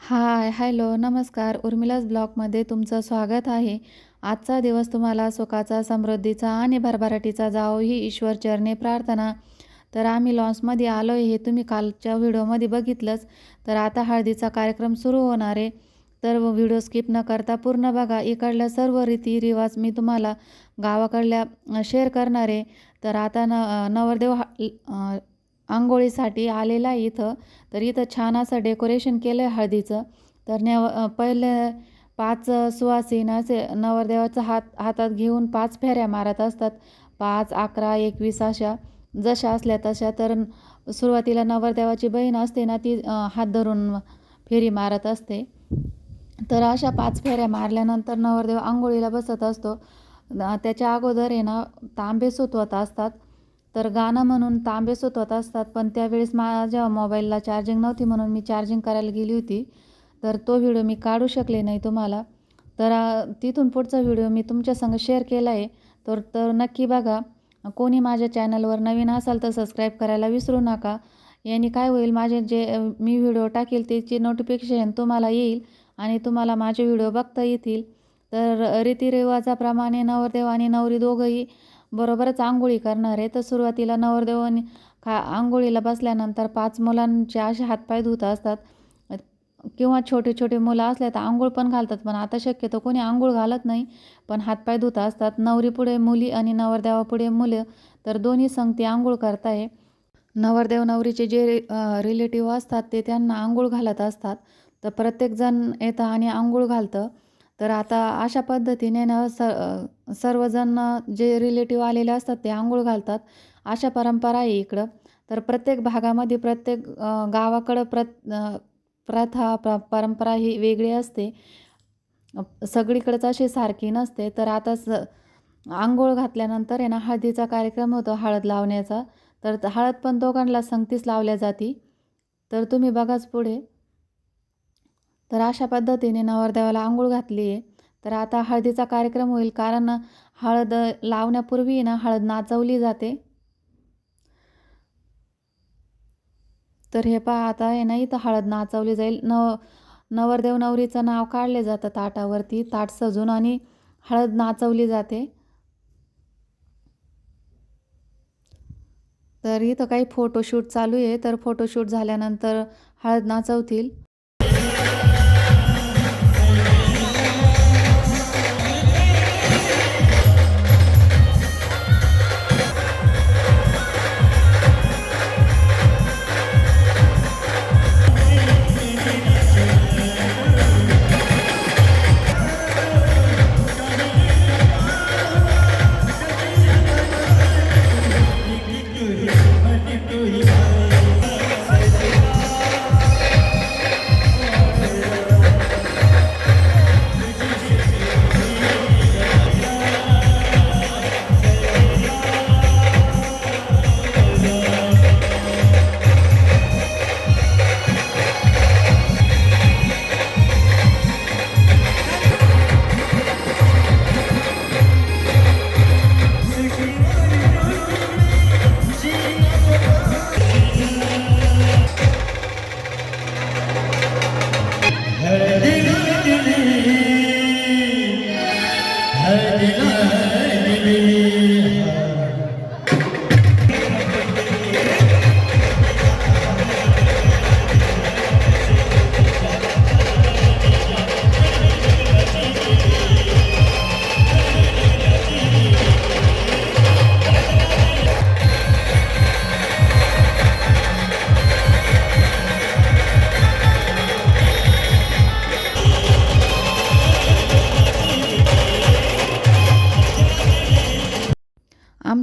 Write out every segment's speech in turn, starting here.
हाय, hello, नमस्कार. उर्मिलाज ब्लॉगमध्ये तुमचं स्वागत आहे. आजचा दिवस तुम्हाला सुखाचा, समृद्धीचा आणि भरभराटीचा जावो ही ईश्वरचरणी प्रार्थना. तर आम्ही लॉन्समध्ये आलो आहे हे तुम्ही कालच्या व्हिडिओमध्ये बघितलंच. तर आता हळदीचा कार्यक्रम सुरू होणार आहे. तर व्हिडिओ स्किप न करता पूर्ण बघा. इकडल्या सर्व रीतिरिवाज मी तुम्हाला गावाकडल्या शेअर करणार आहे. तर आता न नवरदेव आंघोळीसाठी आलेला आहे इथं. तर इथं छान असं डेकोरेशन केलं आहे हळदीचं. तर नेव पहिले पाच सुवासीन असे नवरदेवाचा हात हातात घेऊन पाच फेऱ्या मारत असतात. 5, 11, 21 अशा जशा असल्या तशा. तर सुरुवातीला नवरदेवाची बहीण असते ना ती हात धरून फेरी मारत असते. तर अशा पाच फेऱ्या मारल्यानंतर नवरदेव आंघोळीला बसत असतो. त्याच्या अगोदर आहे ना तांबे सुतवत असतात. तर गाणं म्हणून तांबे सुतवत असतात. पण त्यावेळेस माझ्या मोबाईलला चार्जिंग नव्हती म्हणून मी चार्जिंग करायला गेली होती. तर तो व्हिडिओ मी काढू शकले नाही तुम्हाला. तर तिथून पुढचा व्हिडिओ मी तुमच्यासंग शेअर केला आहे. तर तर नक्की बघा. कोणी माझ्या चॅनलवर नवीन असाल तर सबस्क्राईब करायला विसरू नका. याने काय होईल माझे जे मी व्हिडिओ टाकेल त्याची नोटिफिकेशन तुम्हाला येईल आणि तुम्हाला माझे व्हिडिओ बघता येतील. तर रीतिरिवाजाप्रमाणे नवरदेव आणि नवरी दोघंही बरोबरच आंघोळी करणार आहे. तर सुरुवातीला नवरदेव आणि खा आंघोळीला बसल्यानंतर पाच मुलांचे असे हातपाय धुत असतात. किंवा छोटे-छोटे मुलं असले तर आंघोळ पण घालतात. पण आता शक्यतो कोणी आंघोळ घालत नाही. पण हातपाय धुत असतात. नवरीपुढे मुली आणि नवरदेवापुढे मुलं. तर दोन्ही संगती आंघोळ करताय आहे. नवरदेव नवरीचे जे रिलेटिव्ह असतात ते त्यांना आंघोळ घालत असतात. तर प्रत्येकजण येतं आणि आंघोळ घालतं. तर आता अशा पद्धतीने ना स सर्वजण जे रिलेटिव्ह आलेले असतात ते आंघोळ घालतात. अशा परंपरा आहे इकडं. तर प्रत्येक भागामध्ये प्रत्येक गावाकडं प्रत प्रथा प परंपरा ही वेगळी असते. सगळीकडंच अशी सारखी नसते. तर आता स आंघोळ घातल्यानंतर आहे ना हळदीचा कार्यक्रम होतो हळद लावण्याचा. तर हळद पण दोघांना संगतीच लावल्या जाते. तर तुम्ही बघाच पुढे. तर अशा पद्धतीने नवरदेवाला आंघोळ घातली आहे. तर आता हळदीचा कार्यक्रम होईल कारण हळद लावण्यापूर्वी ना हळद नाचवली जाते. तर हे पहा आता हे ना इथं हळद नाचवली जाईल. नव नवरदेव नवरीचं नाव काढले जातं ताटावरती. ताट सजून आणि हळद नाचवली जाते. तर इथं काही फोटोशूट चालू आहे. तर फोटोशूट झाल्यानंतर हळद नाचवतील.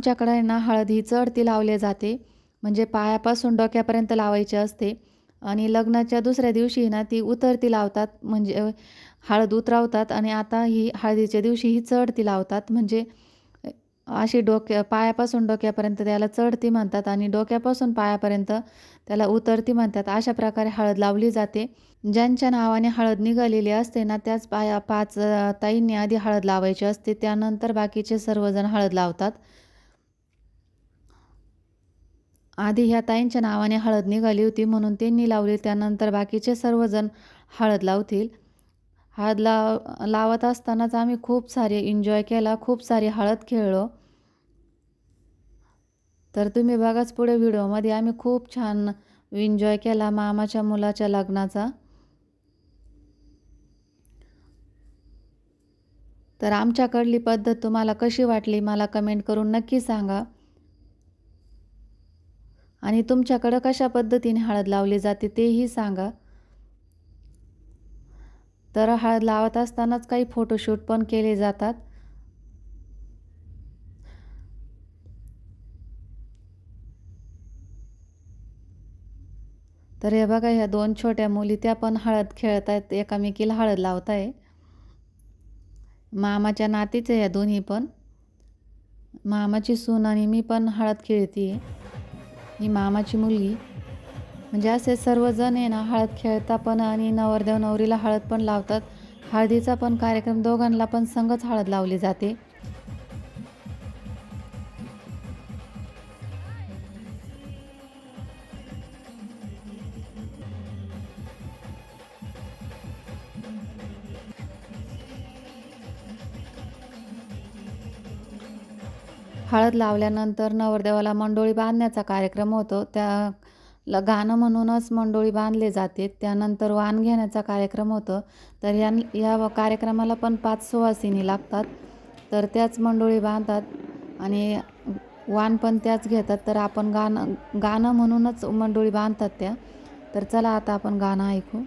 आमच्याकडे ना हळद ही चढती लावली जाते. म्हणजे पायापासून डोक्यापर्यंत लावायची असते आणि लग्नाच्या दुसऱ्या दिवशी ना ती उतरती लावतात. म्हणजे हळद उतरवतात आणि आता ही हळदीच्या दिवशी ही चढती लावतात. म्हणजे अशी डोक्या पायापासून डोक्यापर्यंत त्याला चढती म्हणतात आणि डोक्यापासून पायापर्यंत त्याला उतरती म्हणतात. अशा प्रकारे हळद लावली जाते. ज्यांच्या नावाने हळद निघालेली असते ना त्याच पाया पाच ताईंनी आधी हळद लावायची असते. त्यानंतर बाकीचे सर्वजण हळद लावतात. आधी ह्या ताईंच्या नावाने हळद निघाली होती म्हणून त्यांनी लावली. त्यानंतर बाकीचे सर्वजण हळद लावतील. हळद लाव लावत असतानाच आम्ही खूप सारे एन्जॉय केला खूप सारी हळद खेळलो. तर तुम्ही बघाच पुढे व्हिडिओमध्ये आम्ही खूप छान एन्जॉय केला मामाच्या मुलाच्या लग्नाचा. तर आमच्याकडली पद्धत तुम्हाला कशी वाटली मला कमेंट करून नक्की सांगा. आणि तुमच्याकडं कशा पद्धतीने हळद लावली जाते तेही सांगा. तर हळद लावत असतानाच काही फोटोशूट पण केले जातात. तर हे बघा ह्या दोन छोट्या मुली त्या पण हळद खेळत आहेत एकामेकीला हळद लावत आहे मामाच्या नातीच आहे या दोन्ही पण. मामाची सून आणि मी पण हळद खेळते आहे ही मामाची मुलगी. म्हणजे असे सर्वजण आहे ना हळद खेळता पण आणि नवरदेव नवरीला हळद पण लावतात. हळदीचा पण कार्यक्रम दोघांना पण संगच हळद लावली जाते. हळद लावल्यानंतर नवरदेवाला मंडोळी बांधण्याचा कार्यक्रम होतो. त्या ल गाणं म्हणूनच मंडोळी बांधले जाते. त्यानंतर वाण घेण्याचा कार्यक्रम होतो. तर या या कार्यक्रमाला पण पाच सुवासिनी लागतात. तर त्याच मंडोळी बांधतात आणि वाण पण त्याच घेतात. तर आपण गाणं गाणं म्हणूनच मंडोळी बांधतात त्या. तर चला आता आपण गाणं ऐकू.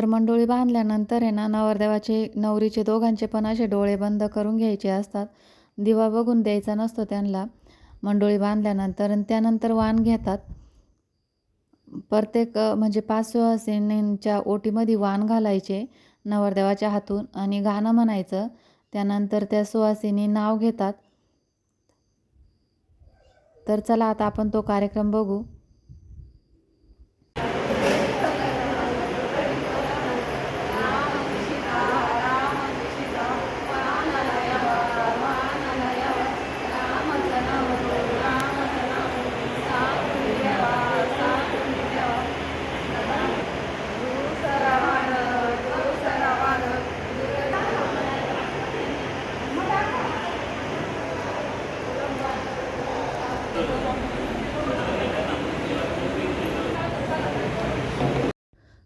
तर मंडोळी बांधल्यानंतर आहे ना नवरदेवाचे नवरीचे दोघांचे पण असे डोळे बंद करून घ्यायचे असतात. दिवा बघून द्यायचा नसतो त्यांना. मंडोळी बांधल्यानंतर आणि त्यानंतर वाण घेतात. प्रत्येक म्हणजे पाच सुवासिनींच्या ओटीमध्ये वाण घालायचे नवरदेवाच्या हातून आणि गाणं म्हणायचं. त्यानंतर त्या सुवासिनी नाव घेतात. तर चला आता आपण तो कार्यक्रम बघू.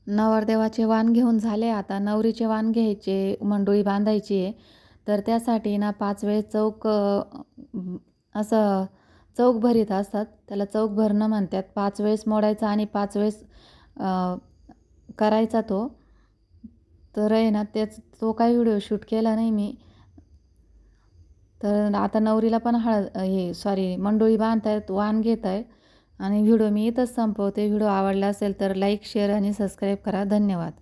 नवरदेवाचे वाण घेऊन झाले. आता नवरीचे वाण घ्यायचे मंडोळी बांधायची आहे. तर त्यासाठी ना पाच वेळेस चौक असं चौक भरीत असतात. त्याला चौक भरणं म्हणतात. पाच वेळेस मोडायचा आणि पाच वेळेस करायचा तो. तर आहे ना त्याच तो काही व्हिडिओ शूट केला नाही मी. तर आता नवरीला पण हळद हे सॉरी मंडोळी बांधतायत वाण घेत आहे आणि व्हिडिओ मी इथंच संपवते. व्हिडिओ आवडला असेल तर लाईक शेअर आणि सबस्क्राईब करा. धन्यवाद.